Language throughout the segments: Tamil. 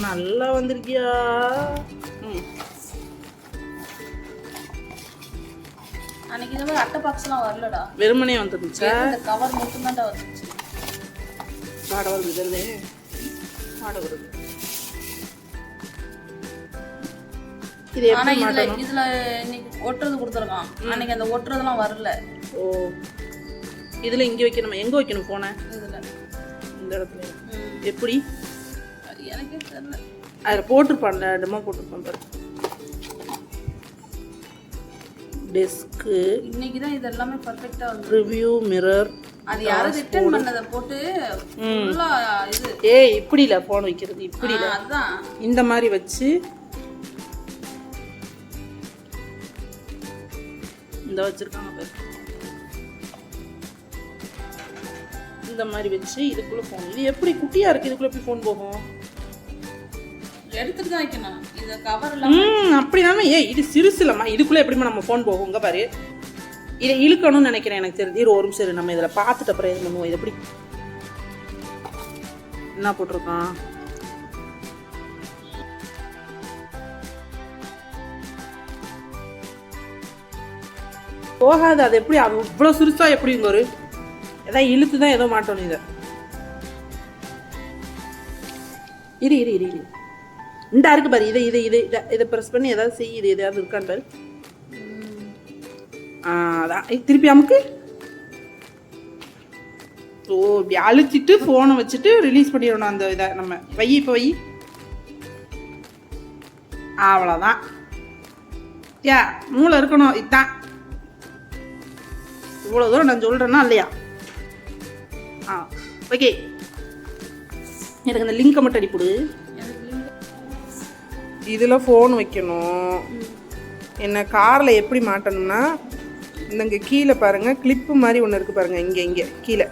நல்லா வந்திருக்கியா? அன்னைக்கு இந்த மாதிரி அட்டை பாக்ஸ்லாம் வரலடா. வெறுமனே வந்துருந்துச்சா? இந்த கவர் மட்டும்தான்டா வந்துச்சு. வாட வருது வாட வருது. இது ஆனா இதுல இதுல இன்னைக்கு ஒட்டுறது கொடுத்துருக்கான். அன்னைக்கு அந்த ஒட்டுறதெல்லாம் வரல. ஓ. இதுல இங்க வைக்கணுமா? எங்க வைக்கணும் போன? இதுல. இந்த இடத்துல. எப்படி? எனக்கே தெரியல. அதில் போட்டிருப்பான்ல இடமா போட்டிருப்பான் பாரு. டெஸ்க்கு இன்னைக்கு தான் இது எல்லாமே பர்ஃபெக்டா வந்து ரிவ்யூ மிரர் அது யாரும் ரிட்டர்ன் பண்ணதை போட்டு ஃபுல்லா இது. ஏய் இப்படி இல்லை ஃபோன் வைக்கிறது இப்படி ஆ, அதான். இந்த மாதிரி வச்சு இந்த வச்சிருக்காங்க பாரு. இந்த மாதிரி வச்சு இதுக்குள்ள ஃபோன் இது எப்படி குட்டியா இருக்கு? இதுக்குள்ள எப்படி ஃபோன் போகும்? ம் அப்படினாம ஏய் இது சிறுசு இல்லம்மா இதுக்குள்ள எப்படிமா நம்ம ஃபோன் போகுங்க பாரு. இதை இழுக்கணும்னு நினைக்கிறேன் எனக்கு தெரிஞ்சு இரு, ஒரு நிமிஷம் நம்ம இதில் பார்த்துட்டு அப்புறம் இது பண்ணுவோம் இது எப்படி என்ன போட்டிருக்கான்? போகாது அது எப்படி? அது இவ்வளோ சிறுசா எப்படிங்க ஒரு ஏதாவது இழுத்து தான் ஏதோ மாட்டணும் இதை இரு இரு இரு இரு. இந்த இருக்கு பாரு இதை இதை இதை இதை இதை ப்ரெஸ் பண்ணி ஏதாவது செய் இது எதாவது இருக்கான்னு பாரு. அதான் திருப்பி அமுக்கு. ஓ இப்படி அழுத்திட்டு ஃபோனை வச்சுட்டு ரிலீஸ் பண்ணிடணும் அந்த இதை நம்ம. வை இப்போ வை. அவ்வளோதான் யா மூளை இருக்கணும் இதுதான் இவ்வளோ தூரம் நான் சொல்கிறேன்னா இல்லையா? ஆ ஓகே எனக்கு அந்த லிங்கை மட்டும் அடிப்பிடு. இதில் ஃபோன் வைக்கணும். என்ன காரில் எப்படி மாட்டணும்னா இந்த இங்கே கீழே பாருங்கள் கிளிப்பு மாதிரி ஒன்று இருக்குது பாருங்கள் இங்கே இங்கே கீழே.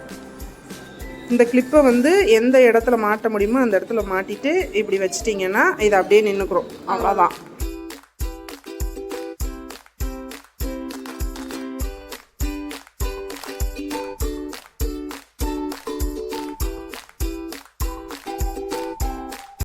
இந்த கிளிப்பை வந்து எந்த இடத்துல மாட்ட முடியுமோ அந்த இடத்துல மாட்டிட்டு இப்படி வச்சிட்டிங்கன்னா இதை அப்படியே நின்றுக்குறோம் அவ்வளோதான்